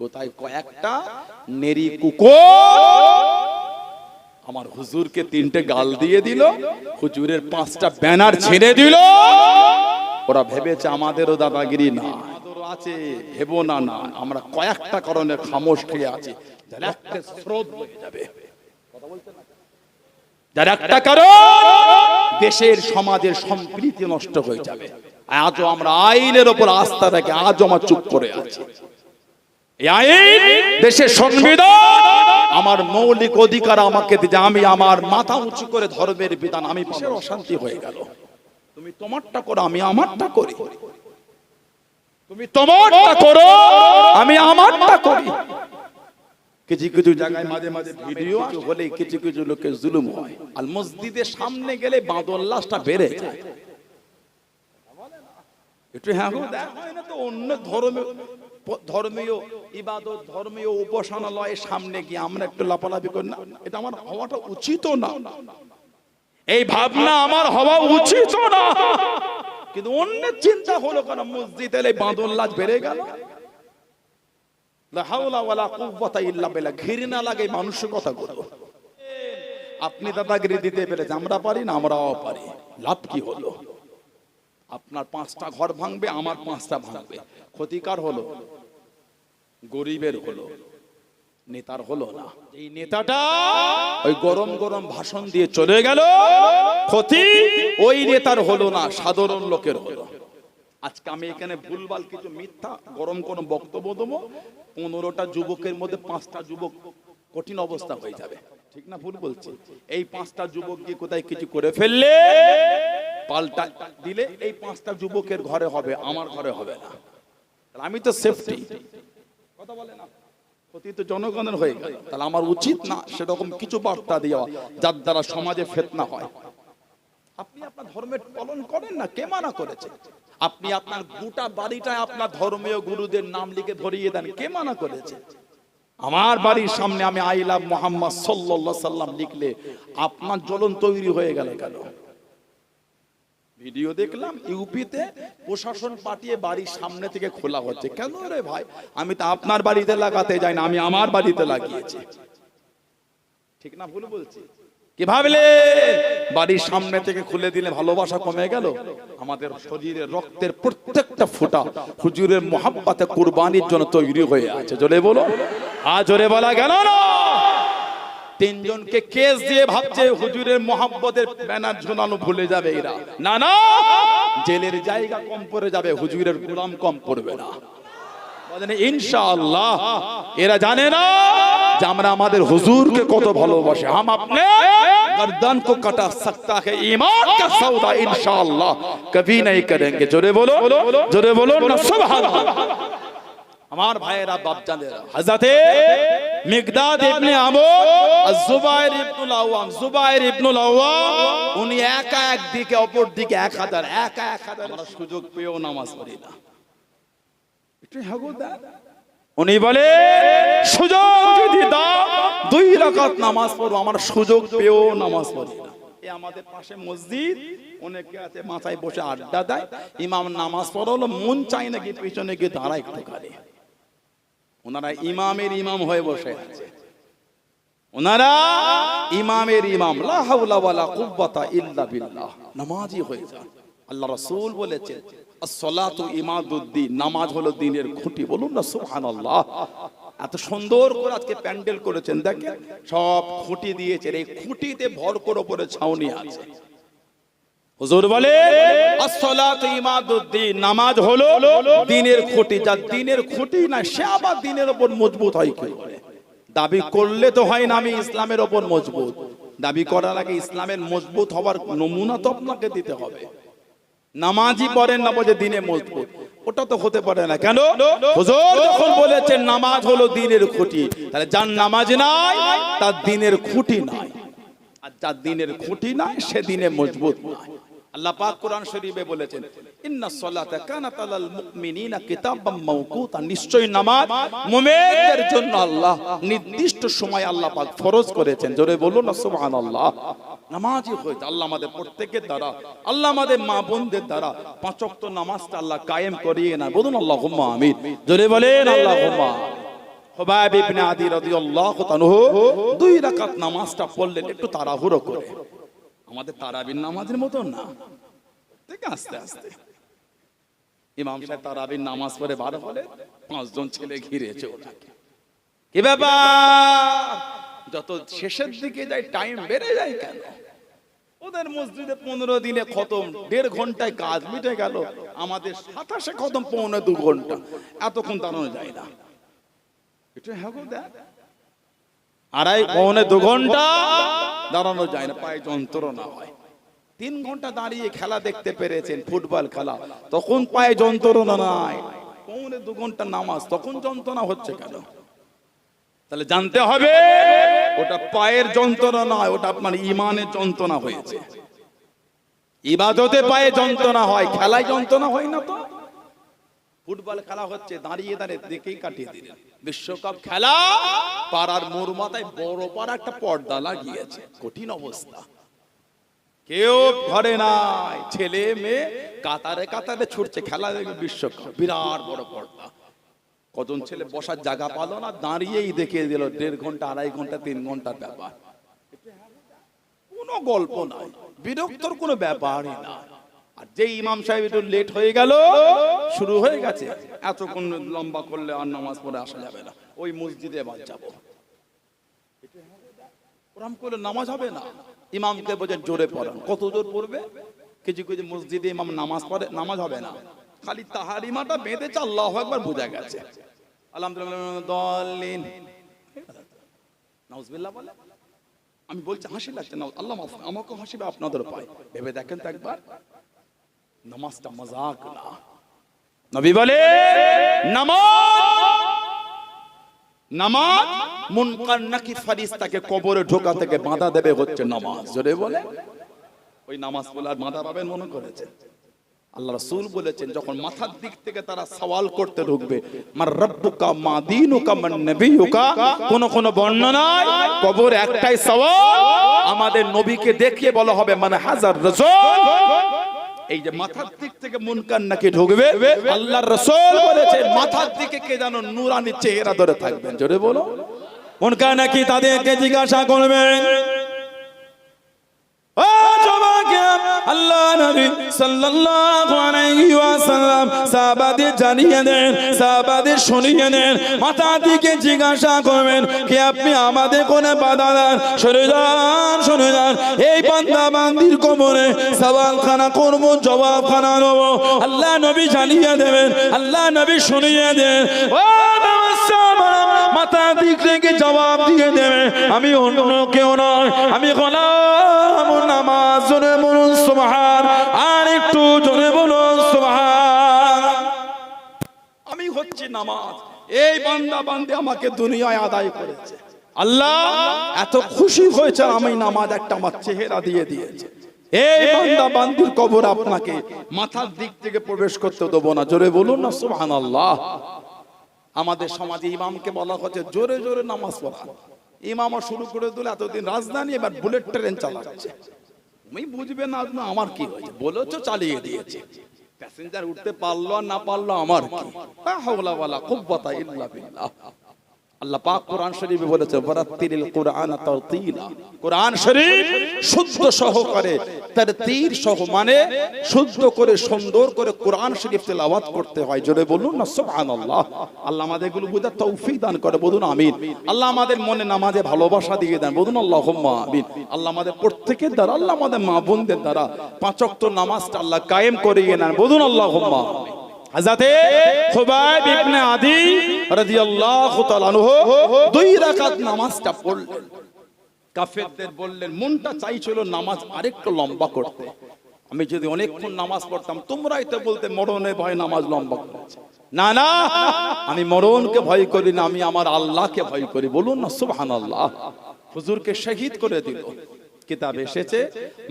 কোথায় কয়েকটা নেরি কুকুর? আমার হুজুরকে তিনটে গাল দিয়ে দিল, হুজুরের পাঁচটা ব্যানার ছেড়ে দিল। ওরা ভেবেছে আমাদেরও দাদাগিরি না আছে না না, আমরা কয়েকটা কারণে খামোশ খেয়ে আছি। যার একটা কারণ, দেশের সমাজের সম্প্রীতি নষ্ট হয়ে যাবে। আজও আমরা আইনের ওপর আস্থা রেখে আজও আমার চুপ করে আছি। দেশের সংবিধান। আমার মৌলিক অধিকার আমাকে দিতে আমি আমার মাথা উঁচু করে ধর্মের বিধান আমি বিশেষ অশান্তি হয়ে গেল। তুমি তোমারটা করো আমি আমারটা করি। তুমি তোমারটা করো আমি আমারটা করি। কিছু কিছু জায়গায় মাঝে মাঝে ভিডিও হলে কিছু কিছু লোকের জুলুম হয়। আর মসজিদের সামনে গেলে বাঁদল্লাসটা বেড়ে যায়। একটু হ্যাঁ হয় তো অন্য ধর্মীয় ধর্মীয় ইবাদত, ধর্মীয় উপাসনালয়ের সামনে গিয়ে আমরা একটু লাপালাপি করি না। এটা আমার হওয়াটা উচিত না। এই ভাবনা আমার হওয়া উচিত না। কিন্তু অন্যের চিন্তা হলো কেন? মসজিদ এলে বাঁধন লাজ বেড়ে গেল। ঘৃণা লাগে মানুষের কথা বলব আপনি দাদাগিরি দিতে পেরেছেন, আমরা পারি না, আমরাও পারি। লাভ কি হলো? আপনার পাঁচটা ঘর ভাঙবে আমার পাঁচটা ভাঙবে। ক্ষতিকার হলো গরিবের হলো নেতার হলো না। এই নেতাটা ওই গরম গরম ভাষণ দিয়ে চলে গেল ক্ষতি ওই নেতার হলো না সাধারণ লোকের হলো। আজকে আমি এখানে ভুলভাল কিছু মিথ্যা গরম কোন বক্তব্য দেবো পনেরোটা যুবকের মধ্যে পাঁচটা যুবক কঠিন অবস্থা হয়ে যাবে। ঠিক না ভুল বলছি। এই পাঁচটা যুবক গিয়ে কোথায় কিছু করে ফেললে? পাল্টা দিলে এই পাঁচটা যুবকের ঘরে হবে, আমার ঘরে হবে না। আমি তো সেফটি কথা বলে না? ক্ষতি তো জনগণের হয়ে গেল। তাহলে আমার উচিত না সেরকম কিছু বার্তা দেওয়া যার দ্বারা সমাজে ফেতনা হয়? আপনি আপনার ধর্মের পালন করেন না? কে মানা করেছে? আপনি আপনার গোটা বাড়িটায় আপনার ধর্মীয় গুরুদের নাম লিখে ধরিয়ে দেন। কে মানা করেছে? আমার বাড়ির সামনে আমি আইলাম মোহাম্মদ সাল্লাল্লাহু সাল্লাম লিখলে আপনার জ্বলন তৈরি হয়ে গেল কেন? ভিডিও দেখলাম, ইউপিতে প্রশাসন পাঠিয়ে বাড়ির সামনে থেকে খোলা হচ্ছে। কেন রে ভাই? আমি তো আপনার বাড়িতে লাগাতে যাই না, আমি আমার বাড়িতে লাগিয়েছি। ঠিক না ভুল বলছি? কি ভাবলে? বাড়ির সামনে থেকে খুলে দিলে ভালোবাসা কমে গেল? আমাদের শরীরের রক্তের প্রত্যেকটা ফোঁটা হুজুরের মোহাব্বাতে কুরবানির জন্য তৈরি হয়ে আছে। জোরে বলো। আজ জোরে বলা গেল না! তিনজনকে কেস দিয়ে ভাবছে হুজুরের মোহাব্বতের ব্যানার ঝোলানো ভুলে যাবে এরা না না জেলের জায়গা কম পড়ে যাবে হুজুরের গোলাম কম পড়বে না বলেন ইনশাআল্লাহ এরা জানে না যে আমরা আমাদের হুজুরকে কত ভালোবাসে হাম আপনি गर्दन को कटा सकता है ईमान का सौदा इंशाअल्लाह कभी नहीं करेंगे जोरे बोलो जोरे बोलो ना सुभान আমার ভাইয়েরা বাপজানেরা। হযরতে মিকদাদ ইবনে আমর আর জুবাইর ইবনুল আওয়াম জুবাইর ইবনুল আওয়াম উনি একা একদিকে অপর দিকে এক হাজার একা এক হাজার। আমরা সুযোগ পেয়েও নামাজ পড়ি না। একটু হাগো দা উনি বলে সুযোগ যদি দাও দুই রাকাত নামাজ পড়ব। আমার সুযোগ পেয়েও নামাজ পড়ি না। এই আমাদের পাশে মসজিদ অনেকে আছে মাথায় বসে আড্ডা দেয়। ইমাম নামাজ পড়ালো মন চাই নাকি পিছনে গিয়ে দাঁড়ায় একটু খালি ওনারা ইমামের ইমাম হয়ে বসে আছে। ওনারা ইমামের ইমাম। লা হাওলা ওয়ালা কুওয়াতা ইল্লা বিল্লাহ। নামাজি হয়ে যান আল্লাহ রাসূল বলেছেন as-salatu ইমাদুদ্দিন নামাজ হলো দিনের খুঁটি। বলুন না সুবহানাল্লাহ। এত সুন্দর করে আজকে প্যান্ডেল করেছেন। দেখেন সব খুঁটি দিয়েছেন। এই খুঁটিতে ভর করে উপরে ছাউনি আছে। হুজুর বলে নামাজ হলো দিনের খুঁটি যার দিনের খুঁটি না সে আবার দিনের উপর মজবুত হয় কি দাবি করলে তো হয় না আমি ইসলামের ওপর মজবুত। দাবি করার আগে ইসলামের মজবুত হবার নমুনা তো আপনাকে দিতে হবে। নামাজি পড়েন না বলে দিনে মজবুত। ওটা তো হতে পারে না। কেন? হুজুর যখন বলেছেন নামাজ হলো দিনের খুঁটি তাহলে যার নামাজ নাই তার দিনের খুঁটি নাই। আর যার দিনের খুঁটি নাই সে দিনে মজবুত নাই। আল্লাহ পাক কোরআন শরীফে বলেছেন ইন্নাস সালাতা কানাত আলাল মুমিনিনা কিতাবাম মাওকুতা। নিশ্চয় নামাজ মুমিনদের জন্য আল্লাহ নির্দিষ্ট সময় আল্লাহ পাক ফরজ করেছেন। জোরে বলুন না, সুবহানাল্লাহ। নামাজই হয়েছে, আল্লাহ আমাদের প্রত্যেকের দ্বারা, আল্লাহ আমাদের মা বোনদের দ্বারা পাঁচ ওয়াক্ত নামাজটা আল্লাহ কায়েম করিয়ে না বলুন, আল্লাহুম্মা আমিন। জোরে বলেন, আল্লাহুম্মা হুবাইব ইবনে আদি রাদিয়াল্লাহু তাআলাহু দুই রাকাত নামাজটা পড়লেন, একটু তাড়াহুড়ো করে। আমাদের তারাবির নামাজের মতো না। ঠিক আস্তে আস্তে। ইমাম সাহেব তারাবির নামাজ পড়ে বার হলে পাঁচজন ছেলে ঘিরেছে ওনাকে কি ব্যাপার? যত শেষের দিকে যায় টাইম বেড়ে যায় কেন? ওদের মসজিদে পনেরো দিনে খতম, দেড় ঘন্টায় কাজ মিটে গেল। আমাদের সাতাশে খতম, পৌনে দু ঘণ্টা। এতক্ষণ দাঁড়ানো যায় না। একটু হ্যাঁ দেখ। আড়াই পৌনে দু ঘণ্টা দাঁড়ানো যায় না পায়ে যন্ত্রণা হয়। তিন ঘণ্টা দাঁড়িয়ে খেলা দেখতে পেরেছেন ফুটবল খেলা তখন পায়ে যন্ত্রণা নাই। পৌনে দু ঘণ্টা নামাজ তখন যন্ত্রণা হচ্ছে কেন? তাহলে জানতে হবে ওটা পায়ের যন্ত্রণা নয় ওটা আপনার ইমানের যন্ত্রণা হয়েছে। ইবাদতে পায়ে যন্ত্রণা হয় খেলায় যন্ত্রণা হয় না তো? ফুটবল খেলা হচ্ছে, দাঁড়িয়ে দাঁড়িয়ে দেখেই কাটিয়ে দিলেন। বিশ্বকাপ খেলা, পাড়ার মোর মাথায় বড় পাড়া একটা পর্দা লাগিয়েছে, কঠিন অবস্থা। কেউ ঘরে নাই, ছেলে মেয়ে, কাতারে কাতারে ছুটছে, খেলা দেখবে বিশ্বকাপ, বিরাট বড় পর্দা। কজন ছেলে বসার জায়গা পালো না, দাঁড়িয়েই দেখিয়ে দিল, দেড় ঘণ্টা, আড়াই ঘণ্টা, তিন ঘণ্টার ব্যাপার। কোনো গল্প নাই, বিরক্তর কোনো ব্যাপারই না আর যে ইমাম সাহেব একটু লেট হয়ে গেল, শুরু হয়ে গেছে। এতক্ষণ লম্বা করলে আর নামাজ পড়ে আসা যাবে না। ওই মসজিদে এবার যাব। ওরম করলে নামাজ হবে না। ইমামকে বোঝে জোরে পড়ান। কত জোর পড়বে? কিছু কিছু মসজিদে ইমাম নামাজ পড়ে, নামাজ হবে না। খালি তাহারিমাটা বেঁধেছে, আল্লাহ একবার বোঝা গেছে। আলহামদুলিল্লাহ বলে। আমি বলছি, হাসি লাগছে না। আল্লাহ আমাকে হাসিবে আপনাদের পায়। ভেবে দেখেন তো একবার। নামাজটা মজাক না নবী বলে নামাজ নামাজ মুনকার নাকি ফারিস্তাকে কবরে ঢোকা থেকে বাধা দেবে হচ্ছে নামাজ জোরে বলে ওই নামাজ বলে আর বাধা পাবেন মনে করেছে? আল্লাহ বলেছেন, যখন মাথার দিক থেকে তারা সওয়াল করতে ঢুকবে, মার রব্বুকা, মা দীনুকা মান নবিয়ুকা কোন কোন বর্ণনায় কবর একটাই সওয়াল। আমাদের নবীকে দেখিয়ে বলা হবে মানে হাজার রাসূল এই যে মাথার দিক থেকে মুনকার নাকি ঢুকবে? আল্লাহর রাসূল বলেছেন মাথার দিকে কে জানো নূরানি চেহারা ধরে থাকবেন। জোরে বলো। মুনকার নাকি তাদেরকে জিজ্ঞাসা করবেন? মাথা দিকে জিজ্ঞাসা করবেন আপনি আমাদের কোনে বাধা দেন? সরে যান সরে যান। এই বান্দা বান্দির কোমরে সওয়াল খানা করব জবাব খানা নেব। আল্লাহ নবী জানিয়ে দেবেন, আল্লাহ নবী শুনিয়ে দেন। ও মাথা দিক থেকে জবাব দিয়ে দেবে। আমি অন্য কেউ নয় আমি গোলাম নামাজ জোরে বলুন সুবহান। আর একটু জোরে বলুন সুবহান। আমি হচ্ছি নামাজ। এই বান্দা বান্দে আমাকে দুনিয়ায় আদায় করেছে। আল্লাহ এত খুশি হয়েছে আমি নামাজ একটা আমার চেহারা দিয়ে দিয়েছে। এই বান্দা বান্দির কবর আপনাকে মাথার দিক থেকে প্রবেশ করতে দেবো না। জোরে বলুন না সুবহান আল্লাহ আমাদের সমাজে ইমামকে বলা হচ্ছে জোরে জোরে নামাজ পড়া। ইমামও শুরু করে দিল এতদিন রাজধানী এবার বুলেট ট্রেন চালাচ্ছে। তুমি বুঝবে না আমার কি হয়েছে? বলেছ চালিয়ে দিয়েছে। প্যাসেঞ্জার উঠতে পারল আর না পারল আমার কি? লা হাওলা ওয়ালা কুওয়াতা ইল্লা বিল্লাহ। আল্লাহ পাক কোরআন বলেছে, ওয়ারাত্তিলিল কুরআন তারতিলা। কোরআন শরীফ শুদ্ধ সহকারে সহ মানে শুদ্ধ করে, সুন্দর করে কোরআন শরীফ তেলাওয়াত করতে হয়। জোরে বলুন না, সুবহানাল্লাহ। আল্লাহ আমাদের বুঝার তৌফিক দান করে, বলুন আমিন। আল্লাহ আমাদের মনে নামাজে ভালোবাসা দিয়ে দেন, বলুন আল্লাহুম্মা আমিন। আল্লাহ আমাদের প্রত্যেকের দ্বারা, আল্লাহ আমাদের মা বোনদের দ্বারা পাঁচ ওয়াক্ত নামাজটা আল্লাহ কায়েম করিয়ে নেন, বলুন আল্লাহুম্মা আমিন। হাজাতে খুবাইব ইবনে আদি রাদিয়াল্লাহু তাআলা আনহু দুই রাকাত নামাজটা পড়লেন। কাফেরদের বললেন, মনটা চাইছিল নামাজ আরেকটু লম্বা করতে। আমি যদি অনেকক্ষণ নামাজ পড়তাম, তোমরাই তো বলতে মরণে ভয় নামাজ লম্বা করেছে না না, আমি মরণকে ভয় করি না, আমি আমার আল্লাহকে ভয় করি। বলুন না, সুবহানাল্লাহ। হুজুরকে শহীদ করে দিল। কিতাব এসেছে,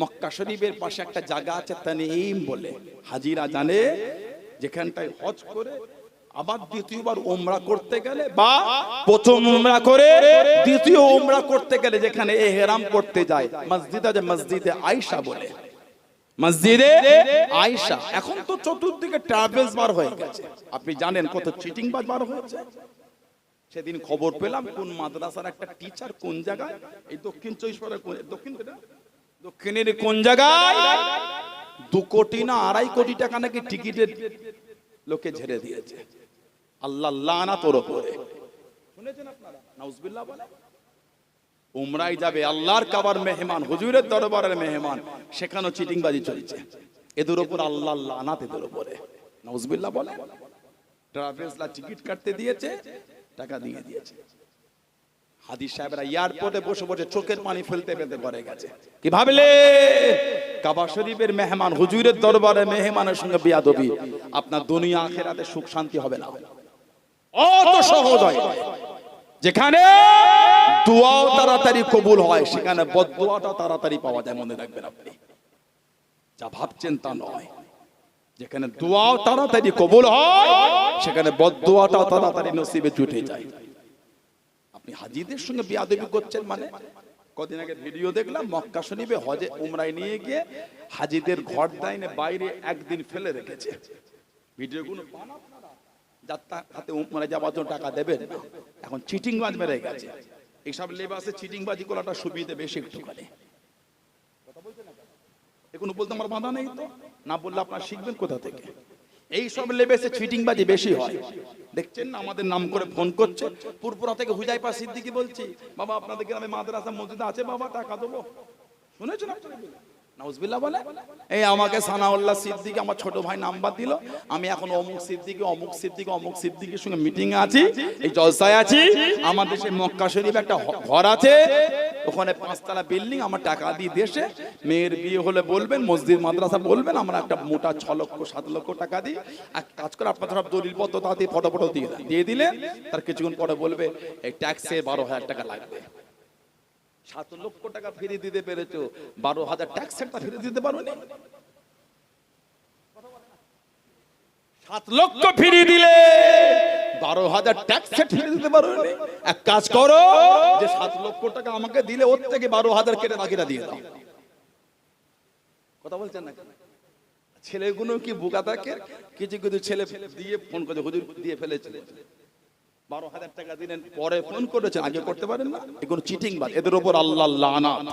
মক্কা শরীফের পাশে একটা জায়গা আছে তানিম বলে। হাজিরা জানে যেখানটায় হজ করে, আবার দ্বিতীয়বার ওমরা করতে গেলে বা প্রথম ওমরা করে, দ্বিতীয় ওমরা করতে গেলে যেখানে এহরাম করতে যায়, মসজিদ আছে মসজিদে আয়েশা বলে। মসজিদে আয়েশা। এখন তো চতুর্দিকে ট্রাভেলস বার হয়ে গেছে। আপনি জানেন কত চিটিং বার হয়েছে? সেদিন খবর পেলাম কোন মাদ্রাসার একটা টিচার কোন জায়গায়, এই দক্ষিণ চব্বিশ পরগনা দক্ষিণ দক্ষিণের কোন জায়গায় দু কোটি না আড়াই কোটি টাকা নাকি টিকিটের লোকে ঝেড়ে দিয়েছে। আল্লাহ তোর উমরাই যাবে আল্লাহর কাবার মেহমান, হুজুরের দরবারের মেহমান, সেখানেও চিটিংবাজি চলছে। এদের উপর আল্লাহ লানাত এদের উপরে। নাউজবিল্লাহ বলে টিকিট কাটতে দিয়েছে, টাকা দিয়ে দিয়েছে। হাদিস সাহেবরা এয়ারপোর্টে বসে বসে চোখের পানি ফেলতে ফেলতে ঘরে গেছে। কি ভাবলে? কাবা শরীফের মেহমান হুজুরের দরবারে মেহমানের সঙ্গে বিয়াদবি। আপনার দুনিয়া আখেরাতে সুখ শান্তি হবে না। অত সহজ হয়। যেখানে দোয়াও তাড়াতাড়ি কবুল হয় সেখানে বদদোয়াটা তাড়াতাড়ি পাওয়া যায় মনে রাখবেন আপনি। যা ভাবছেন তা নয়। যেখানে দোয়াও তাড়াতাড়ি কবুল হয় সেখানে বদদোয়াটাও তাড়াতাড়ি নসিবে জুটে যায়। আপনি হাজিদের সঙ্গে বিয়াদবি করছেন মানে? কদিন আগে ভিডিও দেখলাম মক্কা শরীফে হজে উমরায় নিয়ে গিয়ে হাজিদের ঘর দাইনে বাইরে একদিন ফেলে রেখেছে। ভিডিওগুলো আপনারা? হাতে উমরায় যাওয়ার জন্য টাকা দেবেন? এখন চিটিং বাজ মেরে গেছে। এইসব লেবাসে চিটিং বাজি করাটা সুবিধে বেশি একটুখানি। এগুলো বলতে আমার বাধা নেই তো। না বললে আপনারা শিখবেন কোথা থেকে? এই সব লেবেসে চিটিং বাজি বেশি হয়। দেখছেন না আমাদের নাম করে ফোন করছে? পুরপুরা থেকে হুজাইপা সিদ্দিকি বলছি, বাবা, আপনাদের গ্রামে মাদ্রাসা মসজিদ আছে, বাবা, টাকা দেবো। শুনেছেন আপনারা? নাউজবিল্লাহ বলে। এই আমাকে সানাউল্লাহ সিদ্দিকি আমার ছোট ভাই নাম্বার দিল। আমি এখন অমুক সিদ্দিকি অমুক সিদ্দিকি, অমুক সিদ্দিকির সঙ্গে মিটিং আছি। এই জলসায় আছি। আমাদের সেই মক্কা শরীফ একটা ঘর আছে। ওখানে পাঁচতলা বিল্ডিং আমার টাকা দিয়ে দেশে। মেয়ের বিয়ে হলে বলবেন, মসজিদ, মাদ্রাসা বলবেন, আমরা একটা মোটা ছ লক্ষ, সাত লক্ষ টাকা দিই। এক কাজ করে আপনার সব দলিল পত্র তাতে ফটো ফটো দিয়ে। দিয়ে। দিলে তার কিছুক্ষণ পরে বলবে, এই ট্যাক্সে বারো হাজার টাকা লাগবে। সাত লক্ষ টাকা ফিরিয়ে দিতে পেরেছ। বারো হাজার ট্যাক্সেরটা ফিরিয়ে দিতে পারো নি সাত লক্ষ দিলে বারো হাজার ট্যাক্স ফিরিয়ে দিতে পারো? এক কাজ করো, যে সাত লক্ষ টাকা আমাকে দিলে ওর থেকে বারো হাজার কেটে বাকিটা দিয়ে দাও। কথা বলছেন না ছেলেগুলো কি বোকা থাকে? কিছু কিছু ছেলে দিয়ে ফোন করে, হুজুর, দিয়ে ফেলেছিল। বারো হাজার টাকা দিলেন পরে ফোন করেছেন আগে করতে পারেন না? এগুলো চিটিং বাদ এদের ওপর আল্লাহ লানাত।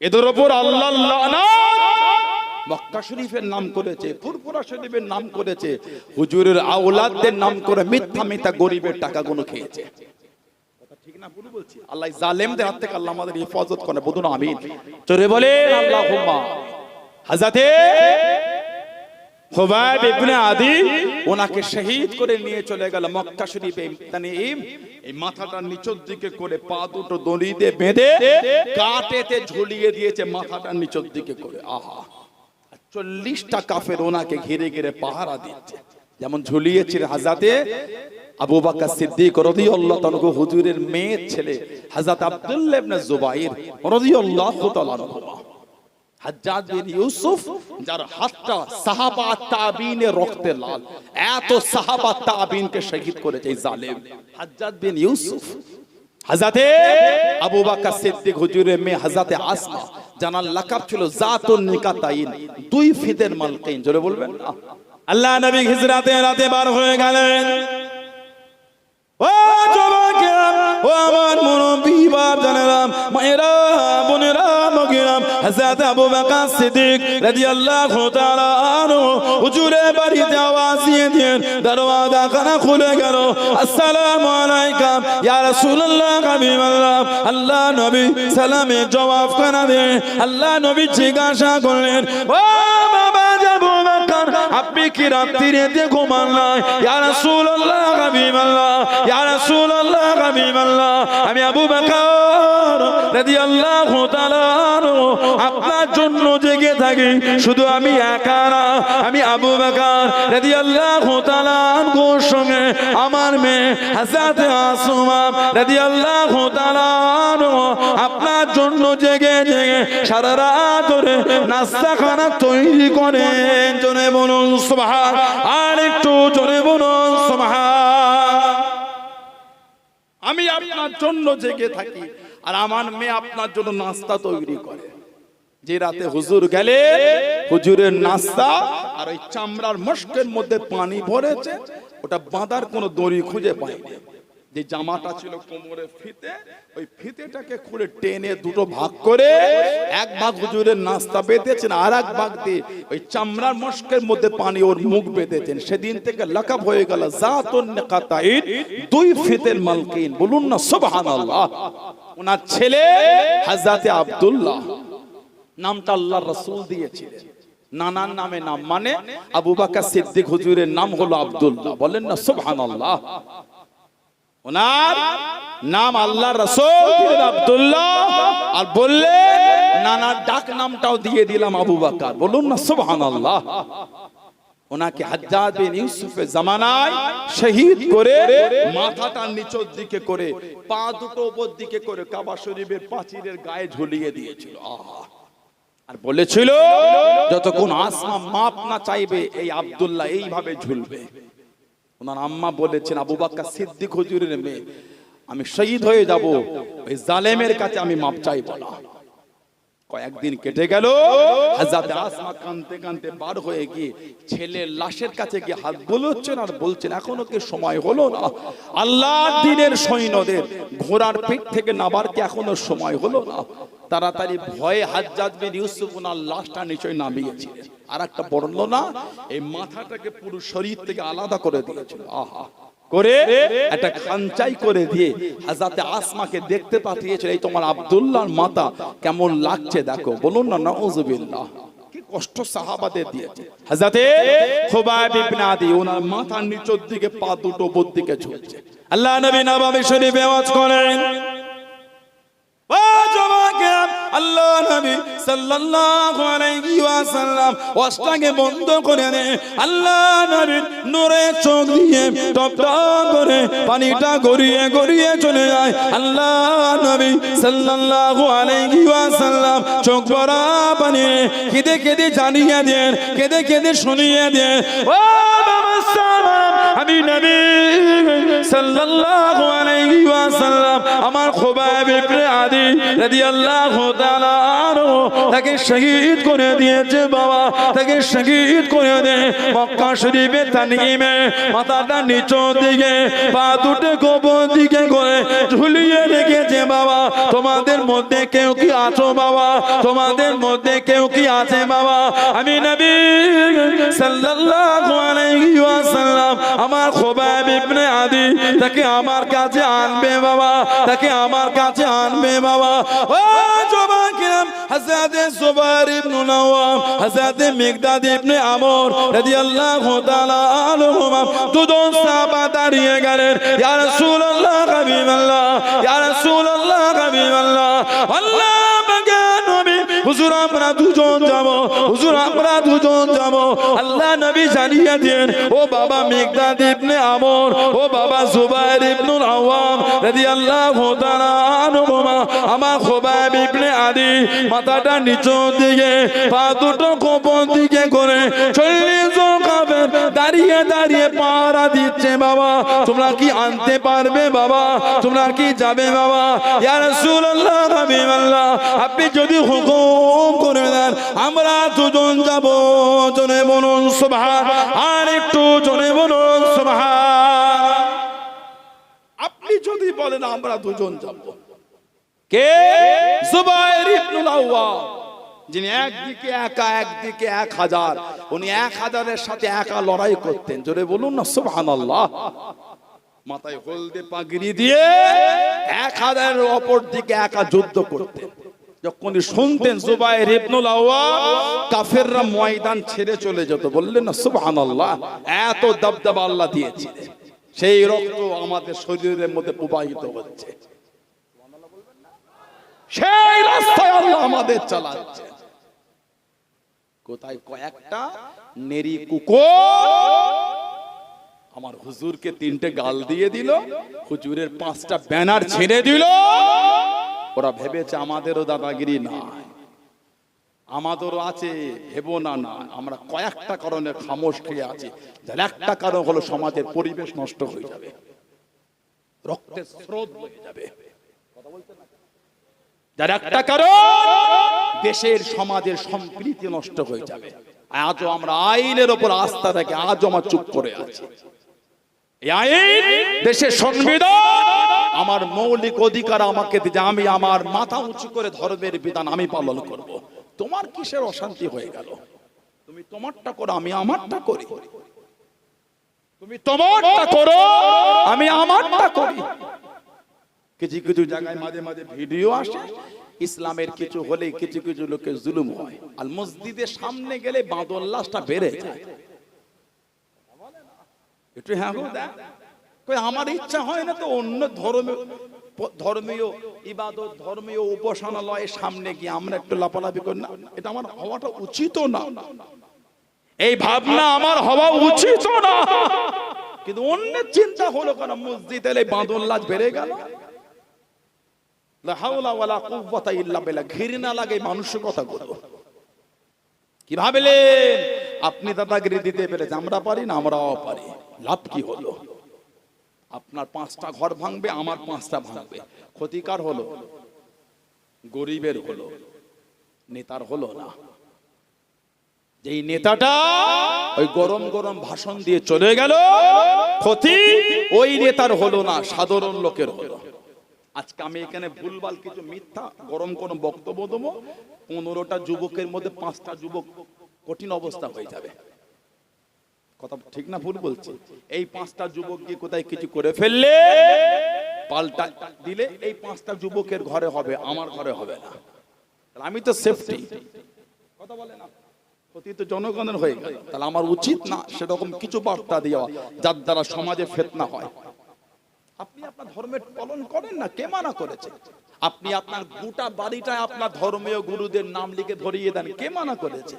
এদের ওপর আল্লাহ লানাত! মক্কা শরীফের নাম করেছে ফুরফুরা শরীফের নাম করেছে হুজুরের আওলাদদের নাম করে মিথ্যা মিথ্যা গরিবের টাকাগুলো খেয়েছে। ঠিক না ভুল বলছি? আল্লাহ জালেমদের হাত থেকে আল্লাহ আমাদের হেফাজত করে বলুন আমিন। চলে বলে আল্লাহ হাজাতে ইবনে আদি ওনাকে শহীদ করে নিয়ে চলে গেল মক্কা শরীফে। তানিম এই মাথাটা নিচের দিকে করে পা দুটো বেঁধে কাটেতে ঝুলিয়ে দিয়েছে মাথাটা নিচের দিকে করে। আহা। চল্লিশটা কাফের ওনাকে ঘিরে ঘিরে পাহারা দিচ্ছে। যেমন ঝুলিয়েছিল হাজাতে আবু বাক্কা সিদ্দিক রাদিয়াল্লাহু তাআলা হুজুরের মেয়ের ছেলে হযরত আব্দুল্লাহ ইবনে জুবাইর রাদিয়াল্লাহু তাআলা আনহু হাজ্জাজ বিন ইউসুফ যার হাতটা সাহাবা তাবিনের রক্তে লাল। এত সাহাবা তাবিনকে শহীদ করেছে এই জালেম। হাজ্জাজ বিন ইউসুফ। হাজাতে আবু বকর সিদ্দিক হুজুরের মেয়ে হাজাতে আসমা জানার লাকাব ছিল জাতুন নিকাতাইন দুই ফিদের মালকাইন জোরে বলবেন না? আল্লাহ নবী হিজরাতে রাতে বার হয়ে গেলেন। ও যুবকেরা! ও আমার মুরব্বী বাপ জানেরাম মায়েরা, বোনেরা মগিরাম হযরত আবু বকর সিদ্দিক রাদিয়াল্লাহু তাআলা আনহু হুজুরের বাড়িতে আওয়াজ দিয়ে দিলেন, দরওয়াজা খানা খুলে গেল, আসসালামু আলাইকুম, ইয়া রাসূলুল্লাহ, হাবিবাল্লাহ, আল্লাহ নবী সালামের জবাব খানা দেন, আল্লাহ নবী জিজ্ঞাসা করলেন, ও আপনি কি রাত্রিতে ঘুমান নাই ইয়া রাসূলুল্লাহ, হাবিবাল্লাহ। ইয়া রাসূলুল্লাহ, হাবিবাল্লাহ। আমি আবু বকর রাদিয়াল্লাহু তাআলা আপনার জন্য জেগে থাকি, শুধু আমি একা না। আমি আবু বকর রাদিয়াল্লাহু তাআলা আনহুর সঙ্গে আমার মেয়ে হযরত আসমা রাদিয়াল্লাহু তাআলা আপনার জন্য জেগে জেগে সারা রাত ধরে নাস্তা খানা তৈরি করেন। জনে বলুন। আমি আপনার জন্য জেগে থাকি, আর আমার মেয়ে আপনার জন্য নাস্তা তৈরি করে। যে রাতে হুজুর গেলে, হুজুরের নাস্তা আর ওই চামড়ার মস্কের মধ্যে পানি ভরেছে, ওটা বাঁধার কোনো দড়ি খুঁজে পায়নি যে জামাটা ছিল কোমরে ফিতে ওই ফিতেটাকে খুলে টেনে দুটো ভাগ করে এক ভাগ হুজুরের নাস্তা বেঁধেছেন আর এক ভাগ দিয়ে ওই চামড়ার মস্কের মধ্যে পানি ওর মুখ বেঁধেছেন। সেদিন থেকে লাকাব হয়ে গেল জাতুন নিকাতাইন দুই ফিতের মালকিন। বলুন না সুবহানাল্লাহ। ওনার ছেলে হযরতে আব্দুল্লাহ। নামটা আল্লাহ রসুল দিয়েছিলেন। নানার নামে নাম মানে আবু বাকর সিদ্দিক হুজুরের নাম হলো আব্দুল্লাহ। বলেন না সুবহানাল্লাহ। ওনার নাম আল্লাহ রসুল আব্দুল্লাহ। আর বললে নানার ডাক নামটাও দিয়ে দিলাম আবু বাকর। বলুন না, সুবহানাল্লাহ। ওনাকে হাজ্জাজ বিন ইউসুফের জামানায় শহীদ করে মাথাটা নিচের দিকে করে, পা দুটো উপর দিকে করে কাবা শরীফের পাঁচিরের গায়ে ঝুলিয়ে দিয়েছিল। আহা। আর বলেছিল, যতক্ষণ আসমা মাপ না চাইবে, এই আব্দুল্লাহ এইভাবে ঝুলবে। ওনার আম্মা বলেছেন, আবু বাক্কা সিদ্দিক হুজুরের মেয়ে, আমি শহীদ হয়ে যাব। ওই জালেমের কাছে আমি মাপ চাইব না। কয়েকদিন কেটে গেল হাজাতে আসমা কানতে কানতে বার হয়ে গিয়ে ছেলের লাশের কাছে গিয়ে হাত বলছেন আর বলছেন, এখনও কি সময় হলো না? আল্লাহ দিনের সৈন্যদের ঘোড়ার পিঠ থেকে নাবার কি এখনও সময় হলো না? তাড়াতাড়ি ভয়ে হাজ্জাজ বিন ইউসুফ ওনার লাশটা নিচয় নামিয়েছিলেন। আর একটা বর্ণনা এই মাথাটাকে পুরো শরীর থেকে আলাদা করে দিয়েছিল। আহা। করে একটা খাঞ্চাই করে দিয়ে হাজাতে আসমাকে দেখতে পাঠিয়েছিল এই তোমার আব্দুল্লাহর মাথা কেমন লাগছে দেখো বলুন না নাউজুবিল্লাহ। কি কষ্ট সাহাবাদের দিয়েছে। হাজাতে খুবাইব ইবনে আদি ওনার মাথার নিচের দিকে পা দুটো উপর দিকে ঝুলছে। আল্লাহ নবী নবমী শরীফে আওয়াজ করেন। আল্লাহ নবী সাল্লাল্লাহু আলাইহি ওয়াসাল্লাম ওয়াজটাকে বন্ধ করে দে। আল্লাহ নবীর নূরে চোখ দিয়ে টপ টপ করে পানিটা গড়িয়ে গড়িয়ে চলে যায়। আল্লাহ নবী সাল্লাল্লাহু আলাইহি ওয়াসাল্লাম চোখ ভরা পানি কেঁদে কেঁদে জানিয়ে দেন, কেঁদে কেঁদে শুনিয়ে দেন। ও বাবা আমি নবী আমার আদি রাদিয়াল্লাহু তাআলা তাকে শহীদ করে দিয়েছে বাবা। তাকে শহীদ করে দে। মক্কা শরীফে তানঈমে মাথাটা নিচু দিকে, পা দুটো গোপন দিকে করে ঝুলিয়ে রেখেছে বাবা। তোমাদের মধ্যে কেউ কি আছো বাবা? তোমাদের মধ্যে কেউ কি আছে বাবা? আমি নবী সাল্লাল্লাহু আলাইহি ওয়াসাল্লাম আমার খুবাইব ইবনে আদি, তাকে আমার কাছে আনবে বাবা, তাকে আমার কাছে আনবে বাবা। ও জবাকিরাম হযরত জুবাইর ইবনে নওয়াম হযরত মিকদাদ ইবনে আমর রাদিয়াল্লাহু তাআলা আনহুমা, দুজন সাহাবা দাঁড়িয়ে গেলেন। ইয়া রাসূলুল্লাহ, হাবিবাল্লাহ, ইয়া রাসূলুল্লাহ, হাবিবাল্লাহ, আল্লাহ! হুজুর, আমরা দুজন যাব। হুজুর, আমরা দুজন যাব। আল্লাহ নবী জানিয়ে দেন ও বাবা মিকদাদ ইবনে আমর, ও বাবা জুবাইর ইবনুল আওয়াম রাদিয়াল্লাহু তাআলা আনহুমা, আমার খুবাইব ইবনে আদি মাথাটা নিচের দিকে, পা দুটো কোপন দিকে করে চল্লিশ জন দাঁড়িয়ে দাঁড়িয়ে পাহারা দিচ্ছে বাবা। তোমরা কি আনতে পারবে বাবা? তোমরা কি যাবে বাবা? আপনি যদি হুকুম করে দেন, আমরা দুজন যাব। জনে বলুন সুবহান আর একটু জনে বলুন সুবহান আপনি যদি বলেন, আমরা দুজন যাব। কে? জুবাইর ইবনুল যিনি একদিকে একা, একদিকে এক হাজার, উনি এক হাজারের সাথে একা লড়াই করতেন। জোরে বলুন না, সুবহানাল্লাহ। মাথায় হলদে পাগড়ি দিয়ে এক হাজারের অপর দিকে একা যুদ্ধ করতেন। যখন শুনতেন জুবাইর ইবনুল কাফেররা ময়দান ছেড়ে চলে যেত। বললেন না, সুবহানাল্লাহ, এত দবদবা আল্লাহ দিয়েছিলেন সেই রক্ত আমাদের শরীরের মধ্যে প্রবাহিত হচ্ছে। সেই রাস্তায় আল্লাহ আমাদের চালাচ্ছে। কোথায় কয়েকটা নেরি কুকুর আমার হুজুরকে তিনটে গাল দিয়ে দিল, হুজুরের পাঁচটা ব্যানার ছেড়ে দিল। ওরা ভেবেছে আমাদেরও দাদাগিরি নাই, আমাদেরও আছে, ভেবো না না, আমরা কয়েকটা কারণে খামোশ খেয়ে আছি। যার একটা কারণ হলো সমাজের পরিবেশ নষ্ট হয়ে যাবে, রক্তের স্রোত বয়ে যাবে। যার একটা কারণ, দেশের সমাজের সম্প্রীতি নষ্ট হয়ে যাবে। আজও আমরা আইনের ওপর আস্থা রাখি আজও আমার চুপ করে আছি। আইন দেশের সংবিধান, আমার মৌলিক অধিকার আমাকে দিতে, আমি আমার মাথা উঁচু করে ধর্মের বিধান আমি পালন করব। তোমার কিসের অশান্তি হয়ে গেল? তুমি তোমারটা করো, আমি আমারটা করি। তুমি তোমারটা করো, আমি আমারটা করি। কিছু কিছু জায়গায় মাঝে মাঝে ভিডিও আসে। ইসলামের কিছু হলে কিছু কিছু লোকের জুলুম হয়। আর মসজিদের সামনে গেলে বাঁদল্লাসটা বেড়ে যায়। একটু হ্যাঁ আমার ইচ্ছা হয় না তো অন্য ধর্মীয় ধর্মীয় ইবাদত, ধর্মীয় উপাসনালয়ের সামনে গিয়ে আমরা একটু লাপালাপি করি না। এটা আমার হওয়াটা উচিত না। এই ভাবনা আমার হওয়া উচিত না। কিন্তু অন্যের চিন্তা হলো কেন? মসজিদ এলে বাঁদল্লাজ বেড়ে গেল লা হাওলা ওয়ালা কুওয়াতা ইল্লা বিল্লাহ লাগে মানুষের দিতে আমরা পারি না, আমরাও পারি। কি হলো? আপনার পাঁচটা ঘর ভাঙবে, আমার পাঁচটা ভাঙবে। ক্ষতিকার হলো, গরিবের হলো, নেতার হলো না। যেই নেতাটা ওই গরম গরম ভাষণ দিয়ে চলে গেল, ক্ষতি ওই নেতার হলো না, সাধারণ লোকের হলো। আজকে আমি এখানে ভুলভাল কিছু মিথ্যা গরম কোন বক্তব্য দেবো। পনেরোটা যুবকের মধ্যে পাঁচটা যুবক কঠিন অবস্থা হয়ে যাবে। কথা ঠিক না ভুল বলছি? এই পাঁচটা যুবক গিয়ে কোথায় কিছু করে ফেললে? পাল্টা দিলে এই পাঁচটা যুবকের ঘরে হবে, আমার ঘরে হবে না। আমি তো সেফটি কথা বলে না। ক্ষতি তো জনগণের হয়ে গেল। তাহলে আমার উচিত না সেরকম কিছু বার্তা দেওয়া, যার দ্বারা সমাজে ফেতনা হয়। আপনি আপনার ধর্মের পালন করেন না? কে মানা করেছে? আপনি আপনার গোটা বাড়িটায় আপনার ধর্মীয় গুরুদের নাম লিখে ধরিয়ে দেন। কে মানা করেছে?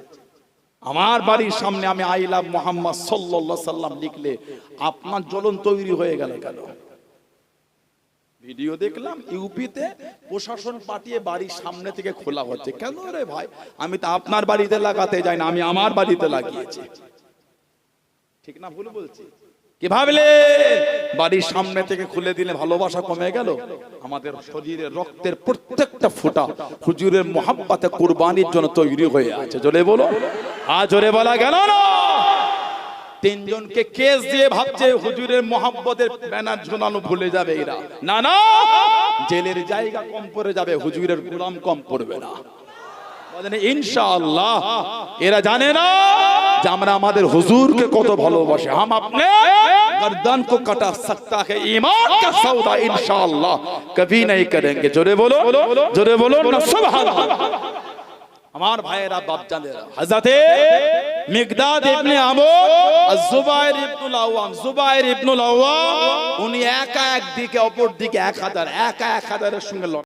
আমার বাড়ির সামনে আমি আইলাম মোহাম্মদ সাল্লাল্লাহু সাল্লাম লিখলে আপনার জ্বলন তৈরি হয়ে গেল কেন? ভিডিও দেখলাম, ইউপিতে প্রশাসন পাঠিয়ে বাড়ির সামনে থেকে খোলা হচ্ছে। কেন রে ভাই? আমি তো আপনার বাড়িতে লাগাতে যাই না, আমি আমার বাড়িতে লাগিয়েছি। ঠিক না ভুল বলছি? কি ভাবলে? বাড়ির সামনে থেকে খুলে দিলে ভালোবাসা কমে গেল? আমাদের শরীরের রক্তের প্রত্যেকটা ফোঁটা হুজুরের মোহাব্বাতে কুরবানির জন্য তৈরি হয়ে আছে। জোরে বলো? আ জোরে বলা গেল না? তিনজনকে কেস দিয়ে ভাবছে হুজুরের মোহাব্বতের ব্যানার ঝোলানো ভুলে যাবে এরা। না না জেলের জায়গা কম পড়ে যাবে হুজুরের গোলাম কম পড়বে না ইনশাআল্লাহ এরা জানে না? যে আমরা আমাদের হুজুরকে কত ভালোবাসে हम अपने गर्दन को कटा सकता है ईमान का सौदा इंशाअल्लाह कभी नहीं करेंगे जोरे बोलो जोरे बोलो ना सुभान আমার ভাইয়েরা বাপ জানেরা হযরতে মিকদাদ ইবনে আমর আর জুবাইর ইবনুল আওয়াম জুবাইর ইবনুল আওয়াম উনি একা একদিকে অপর দিকে এক হাজার একা এক হাজারের সঙ্গে লড়াই